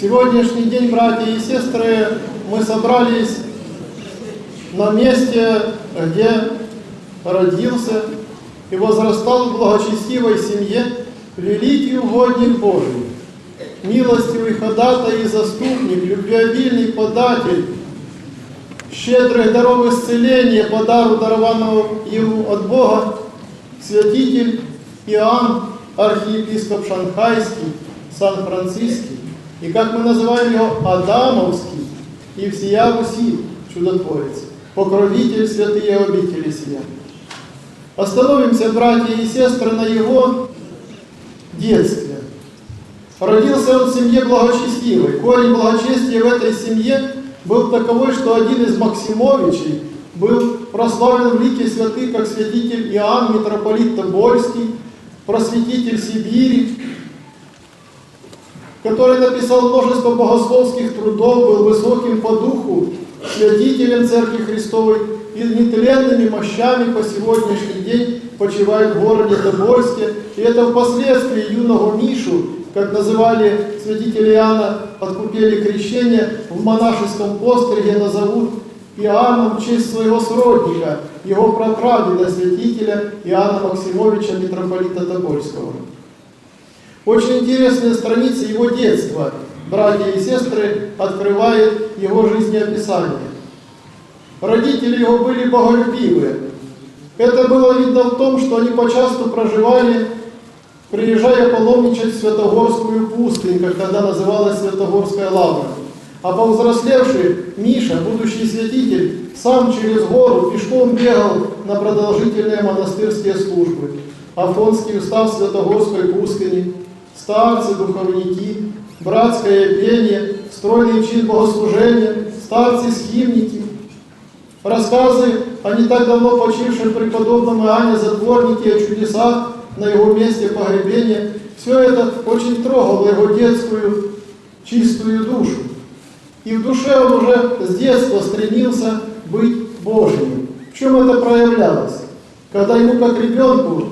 сегодняшний день, братья и сестры, мы собрались на месте, где родился и возрастал в благочестивой семье великий угодник Божий, милостивый ходатай и заступник, любвеобильный податель, щедрых даров исцеления, по дару дарованного ему от Бога, святитель Иоанн, архиепископ Шанхайский, Сан-Франциский, и как мы называем его Адамовский, и всея Руси чудотворец, покровитель святые обители сия. Остановимся, братья и сестры, на его детстве. Родился он в семье благочестивой. Корень благочестия в этой семье был таковой, что один из Максимовичей был прославлен в лике святых как святитель Иоанн, митрополит Тобольский, просветитель Сибири, который написал множество богословских трудов, был высоким по духу, святителем Церкви Христовой и нетленными мощами по сегодняшний день почивает в городе Тобольске. И это впоследствии юного Мишу, как называли святителя Иоанна, откупили крещение, в монашеском постриге назовут Иоанном в честь своего сродника, его прапрадеда, святителя Иоанна Максимовича, митрополита Тобольского. Очень интересные страницы его детства, братья и сестры, открывает его жизнеописание. Родители его были боголюбивые. Это было видно в том, что они почасту проживали, приезжая паломничать в Святогорскую пустынь, как тогда называлась Святогорская лавра. А повзрослевший Миша, будущий святитель, сам через гору пешком бегал на продолжительные монастырские службы. Афонский устав Святогорской пустыни, старцы, духовники, братское пение, стройный чин богослужения, старцы-схимники. Рассказы о не так давно почившем преподобном Иоанне Затворнике о чудесах на его месте погребения, все это очень трогало его детскую чистую душу. И в душе он уже с детства стремился быть Божьим. В чем это проявлялось? Когда ему как ребенку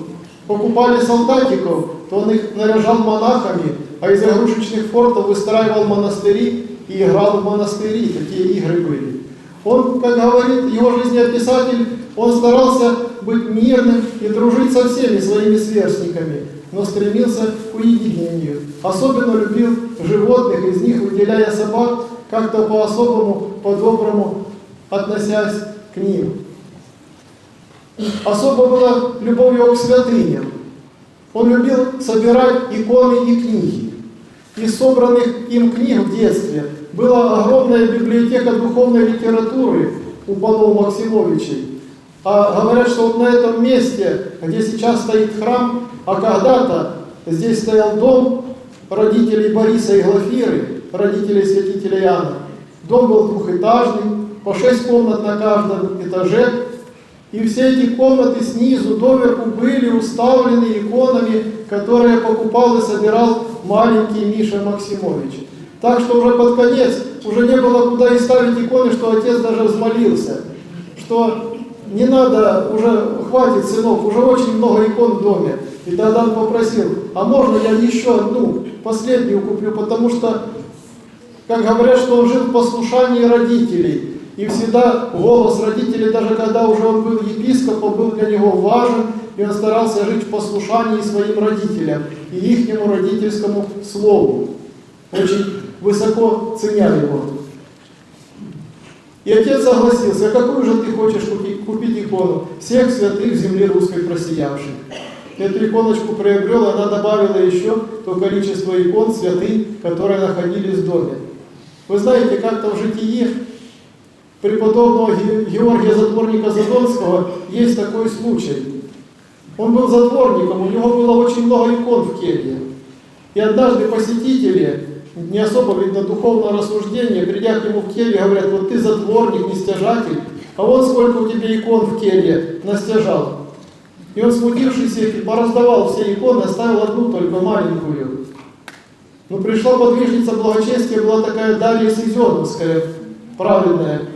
покупали солдатиков, то он их наряжал монахами, а из игрушечных фортов выстраивал монастыри и играл в монастыри. Такие игры были. Он, как говорит его жизнеописатель, он старался быть мирным и дружить со всеми своими сверстниками, но стремился к уединению. Особенно любил животных, из них выделяя собак, как-то по-особому, по-доброму относясь к ним. Особо была любовь его к святыням. Он любил собирать иконы и книги. Из собранных им книг в детстве была огромная библиотека духовной литературы у панов Максимовичей. А говорят, что вот на этом месте, где сейчас стоит храм, а когда-то здесь стоял дом родителей Бориса и Глафиры, родителей святителя Иоанна. Дом был двухэтажный, по шесть комнат на каждом этаже, и все эти комнаты снизу доверху были уставлены иконами, которые покупал и собирал маленький Миша Максимович. Так что уже под конец уже не было куда и ставить иконы, что отец даже взмолился, что не надо, уже хватит, сынок, уже очень много икон в доме. И тогда он попросил, а можно я еще одну, последнюю куплю, потому что, как говорят, что он жил в послушании родителей. И всегда голос родителей, даже когда уже он был епископом, был для него важен, и он старался жить в послушании своим родителям и ихнему родительскому слову. Очень высоко ценя его. И отец согласился, а какую же ты хочешь купить, купить икону? Всех святых земли русской просиявших. Эту иконочку приобрел, она добавила еще то количество икон святых, которые находились в доме. Вы знаете, как-то в житии преподобного Георгия Затворника Задонского есть такой случай. Он был затворником, у него было очень много икон в келье. И однажды посетители, не особо, видно, духовное рассуждение, придя к нему в келью, говорят, вот ты затворник, не стяжатель, а вот сколько у тебя икон в келье настяжал. И он, смутившись их, пораздавал все иконы, оставил одну только маленькую. Но пришла подвижница благочестия, была такая Дарья Сизеновская, праведная.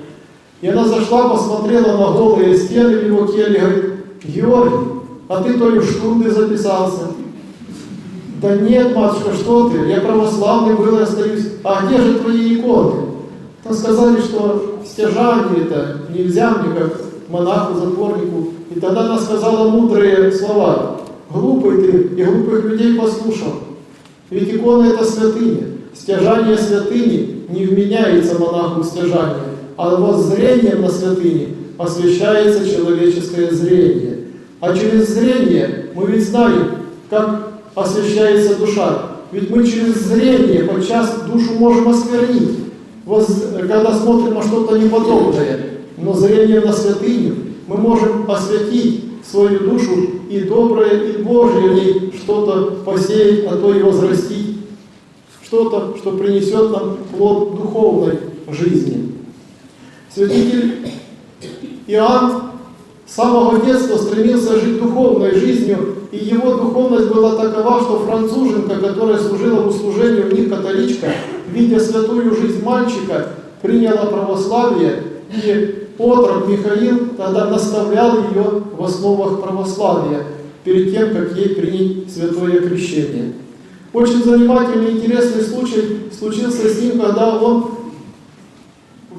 И она зашла, посмотрела на голые стены в его келье, говорит, Георгий, а ты то ли в штурмы записался, Да нет, матушка, что ты, я православный был и остаюсь. А где же твои иконы? Там сказали, что стяжание это нельзя мне, как монаху, затворнику. И тогда она сказала мудрые слова. Глупый ты, и глупых людей послушал. Ведь икона это святыня. Стяжание святыни не вменяется монаху стяжание, а воззрением на святыни освещается человеческое зрение. А через зрение мы ведь знаем, как освещается душа. Ведь мы через зрение подчас душу можем осквернить, когда смотрим на что-то неподобное. Но зрением на святыню мы можем осветить свою душу и доброе, и Божье в что-то посеять, а то и возрастить. Что-то, что принесет нам плод духовной жизни. Святитель Иоанн с самого детства стремился жить духовной жизнью, и его духовность была такова, что француженка, которая служила в услужении у них католичка, видя святую жизнь мальчика, приняла православие, и отрок Михаил тогда наставлял ее в основах православия, перед тем, как ей принять святое крещение. Очень занимательный и интересный случай случился с ним, когда он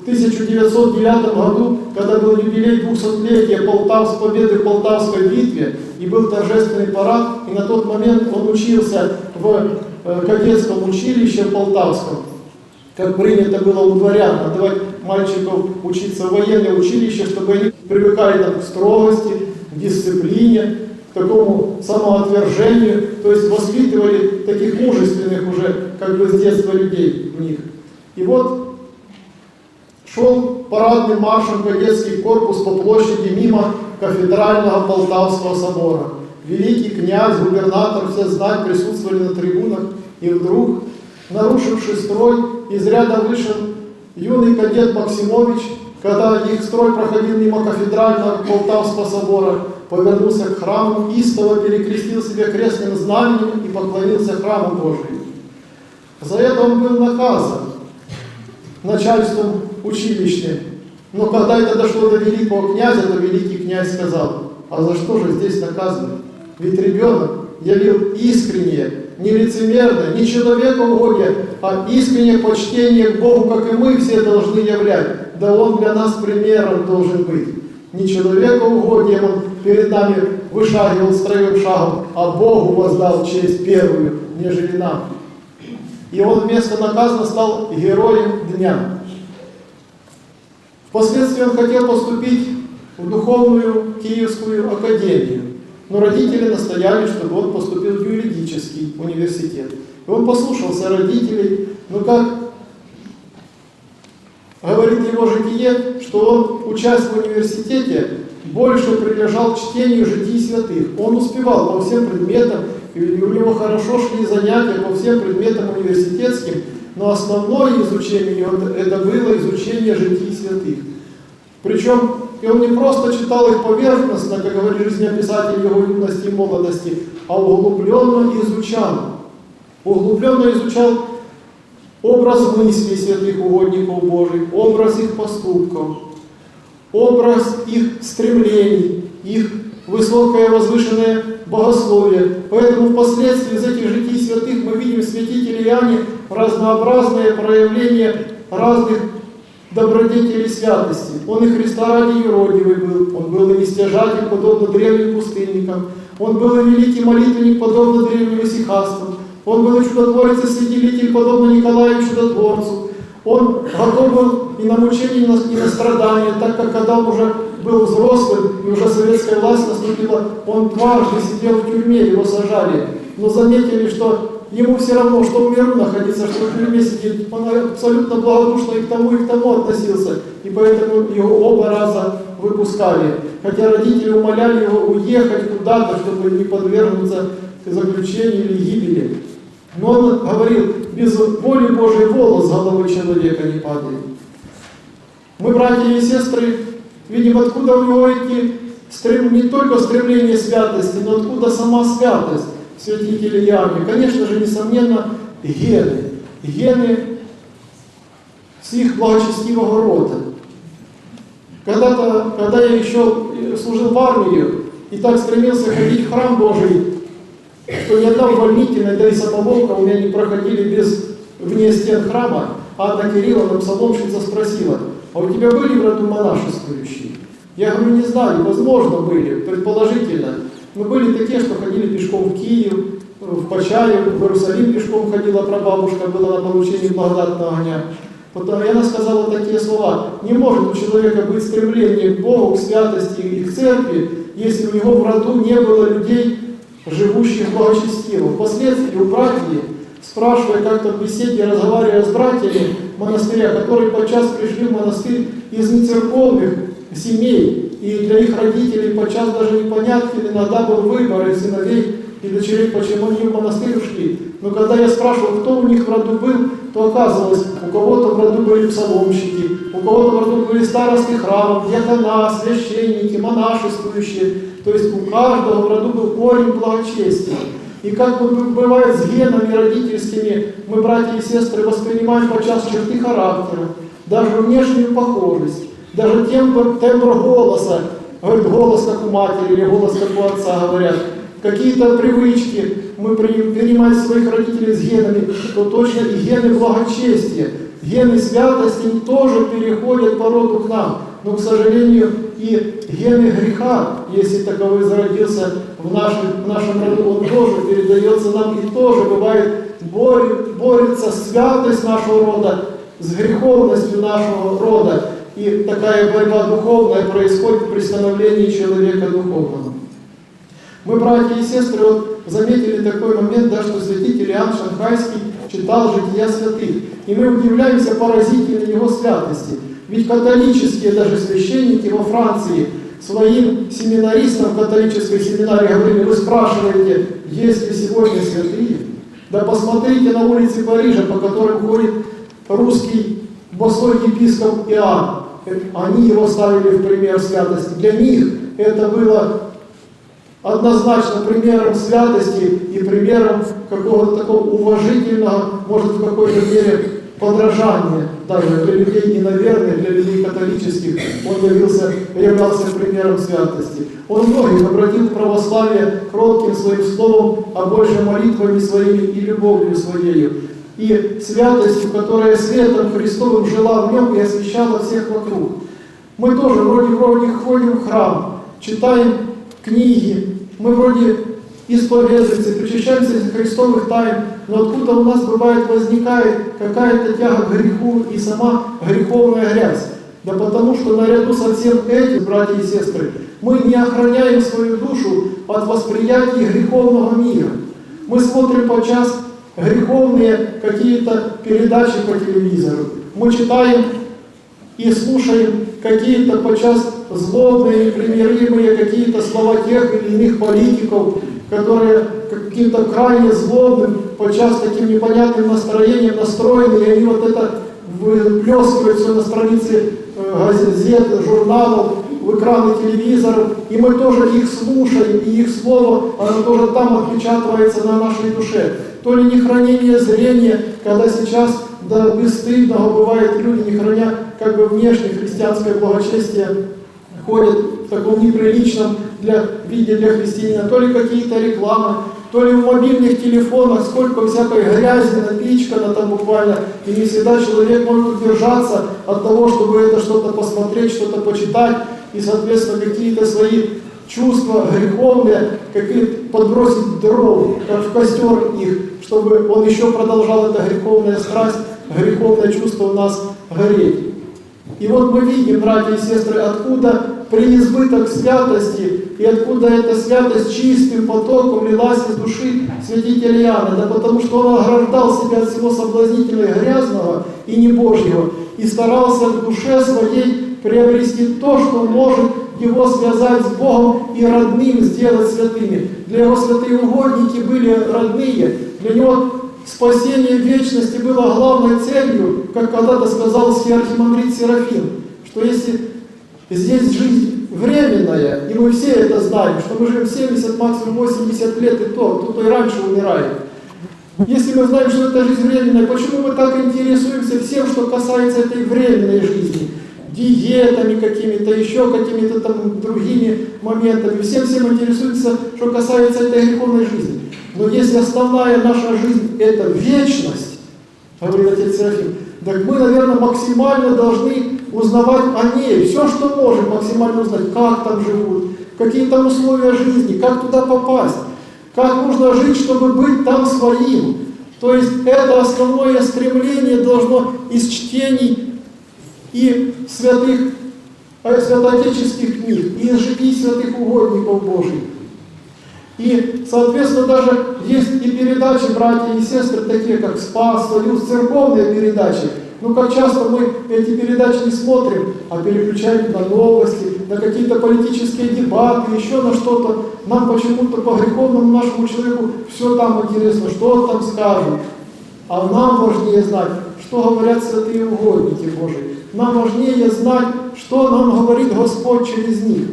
1909 году, когда был юбилей 200-летия Полтавс, победы в Полтавской битве, и был торжественный парад, и на тот момент он учился в э, кадетском училище Полтавском, как принято было у дворян, отдавать мальчиков учиться в военное училище, чтобы они привыкали там, к строгости, к дисциплине, к такому самоотвержению, то есть воспитывали таких мужественных уже, как бы с детства людей в них. И вот шел парадным маршем кадетский корпус по площади мимо кафедрального Полтавского собора. Великий князь, губернатор, все знать присутствовали на трибунах, и вдруг, нарушивший строй, из ряда вышел юный кадет Максимович, когда их строй проходил мимо кафедрального Полтавского собора, повернулся к храму, истово перекрестил себе крестным знаменем и поклонился храму Божию. За это он был наказан начальством училища. Но когда это дошло до великого князя, то великий князь сказал, а за что же здесь наказано? Ведь ребенок явил искреннее, не лицемерное, не человекоугодие, а искреннее почтение к Богу, как и мы все должны являть. Да Он для нас примером должен быть. Не человекоугодием Он перед нами вышагивал строевым шагом, а Богу воздал честь первую, нежели нам. И он вместо наказана стал героем дня. Впоследствии он хотел поступить в духовную Киевскую академию, но родители настояли, чтобы он поступил в юридический университет. И он послушался родителей, но как говорит его житие, что он, учась в университете, больше прилежал к чтению житий святых. Он успевал по всем предметам, и у него хорошо шли занятия по всем предметам университетским, но основное изучение это было изучение житий святых. Причем и он не просто читал их поверхностно, как говорит жизнеописатель его юности и молодости, а углубленно изучал. Углубленно изучал образ мыслей святых угодников Божьих, образ их поступков, образ их стремлений, их высокое возвышенное богословие. Поэтому впоследствии из этих житий святых мы видим в святителе Иоанне разнообразные проявления разных добродетелей святости. Он и Христа ради юродивый был, он был и нестяжатель, подобно древним пустынникам, он был и великий молитвенник, подобно древним исихастам, он был и чудотворец и святитель, подобно Николаю Чудотворцу, он готов был и на мучение, и на страдания, так как когда он уже был взрослым, и уже советская власть наступила, он дважды сидел в тюрьме, его сажали. Но заметили, что ему все равно, что в миру находиться, что в тюрьме сидеть. Он абсолютно благодушно и к тому, и к тому относился. И поэтому его оба раза выпускали. Хотя родители умоляли его уехать куда-то, чтобы не подвергнуться заключению или гибели. Но он говорил, без воли Божьей волос головы человека не падает. Мы, братья и сестры, видим, откуда у него эти стрем... не только стремление святости, но откуда сама святость святителя Иоанна. Конечно же, несомненно, гены. Гены с их благочестивого рода. Когда-то, когда я еще служил в армии и так стремился ходить в храм Божий, что ни одна увольнительная, да и самоволка у меня не проходили без вне стен храма. Анна Кирилловна, псаломщица, спросила, а у тебя были в роду монашествующие? Я говорю, не знаю, возможно были, предположительно. Но были такие, что ходили пешком в Киев, в Почаев, в Иерусалим пешком ходила прабабушка, была на получении благодатного огня. Потом, и она сказала такие слова, не может у человека быть стремление к Богу, к святости и к церкви, если у него в роду не было людей, живущих благочестиво. Впоследствии у братьев, спрашивая как-то в беседе, разговаривая с братьями монастыря, которые подчас пришли в монастырь из нецерковных семей, и для их родителей подчас даже непонятен, иногда был выбор из сыновей и дочерей, почему они в монастырь ушли. Но когда я спрашивал, кто у них в роду был, то оказывалось, у кого-то в роду были псаломщики, у кого-то в роду были старосты храмов, диакона, священники, монашествующие. То есть у каждого в роду был корень благочестия. И как бы бывает с генами родительскими, мы, братья и сестры, воспринимаем подчас черты характера, даже внешнюю похожесть, даже тембр, тембр голоса, говорит, голос как у матери или голос как у отца, говорят, какие-то привычки мы перенимаем своих родителей с генами, то точно и гены благочестия, гены святости тоже переходят по роду к нам. Но, к сожалению, и гены греха, если таковой зародился в нашем, в нашем роду, он тоже передается нам и тоже бывает борет, борется святость нашего рода с греховностью нашего рода. И такая борьба духовная происходит при становлении человека духовного. Мы, братья и сестры, вот заметили такой момент, да, что святитель Иоанн Шанхайский читал жития святых. И мы удивляемся поразительной его святости. Ведь католические даже священники во Франции своим семинаристам в католической семинарии говорили, вы спрашиваете, есть ли сегодня святые? Да посмотрите на улице Парижа, по которым ходит русский босой епископ Иоанн. Они его ставили в пример святости. Для них это было однозначно примером святости и примером какого-то такого уважительного, может в какой-то мере подражания даже для людей ненаверных, для людей католических, он явился, являлся примером святости. Он многих обратил в православие кротким своим словом, а больше молитвами своими и любовью своей. И святостью, которая светом Христовым жила в нем и освещала всех вокруг. Мы тоже вроде вроде ходим в храм, читаем книги, мы вроде исповедуемся, причащаемся Христовых тайн, но откуда у нас бывает возникает какая-то тяга к греху и сама греховная грязь? Да потому что наряду со всем этим, братья и сестры, мы не охраняем свою душу от восприятия греховного мира. Мы смотрим по час греховные какие-то передачи по телевизору. Мы читаем и слушаем какие-то подчас злобные, непримиримые какие-то слова тех или иных политиков, которые каким-то крайне злобным, подчас таким непонятным настроением настроены, и они вот это выплескивают все на странице э, газет, журналов, в экраны телевизоров, и мы тоже их слушаем, и их слово, оно тоже там отпечатывается на нашей душе. То ли не хранение зрения, когда сейчас да бесстыдного бывает люди, не храня как бы внешне христианское благочестие, ходят в таком неприличном для, виде для христианина, то ли какие-то рекламы, то ли в мобильных телефонах, сколько всякой грязи напичкано там буквально, и не всегда человек может удержаться от того, чтобы это что-то посмотреть, что-то почитать, и, соответственно, какие-то свои чувства греховные, какие подбросить дров, как в костер их, чтобы он еще продолжал эта греховная страсть, греховное чувство у нас гореть. И вот мы видим, братья и сестры, откуда преизбыток святости и откуда эта святость чистым потоком лилась из души святителя Иоанна. Да потому что он ограждал себя от всего соблазнительного грязного и небожьего и старался в душе своей приобрести то, что может его связать с Богом и родным сделать святыми. Для его святые угодники были родные, для него спасение вечности было главной целью, как когда-то сказал архимандрит Серафим, что если здесь жизнь временная, и мы все это знаем, что мы живем 70, максимум 80 лет, и то, кто-то и раньше умирает. Если мы знаем, что это жизнь временная, почему мы так интересуемся всем, что касается этой временной жизни? диетами какими-то, еще какими-то там другими моментами. Всем всем интересуемся, что касается этой греховной жизни. Но если основная наша жизнь – это вечность, говорит отец Серафим, так мы, наверное, максимально должны узнавать о ней. Все, что можем, максимально узнать, как там живут, какие там условия жизни, как туда попасть, как нужно жить, чтобы быть там своим. То есть это основное стремление должно из чтений и святых, э, святоотеческих книг, и из житий святых угодников Божьих. И, соответственно, даже есть и передачи, братья и сестры, такие как «Спас», «Союз», церковные передачи. Ну, как часто мы эти передачи не смотрим, а переключаем на новости, на какие-то политические дебаты, еще на что-то. Нам почему-то по греховному нашему человеку все там интересно, что там скажут. А нам важнее знать, что говорят святые угодники Божии. Нам важнее знать, что нам говорит Господь через них.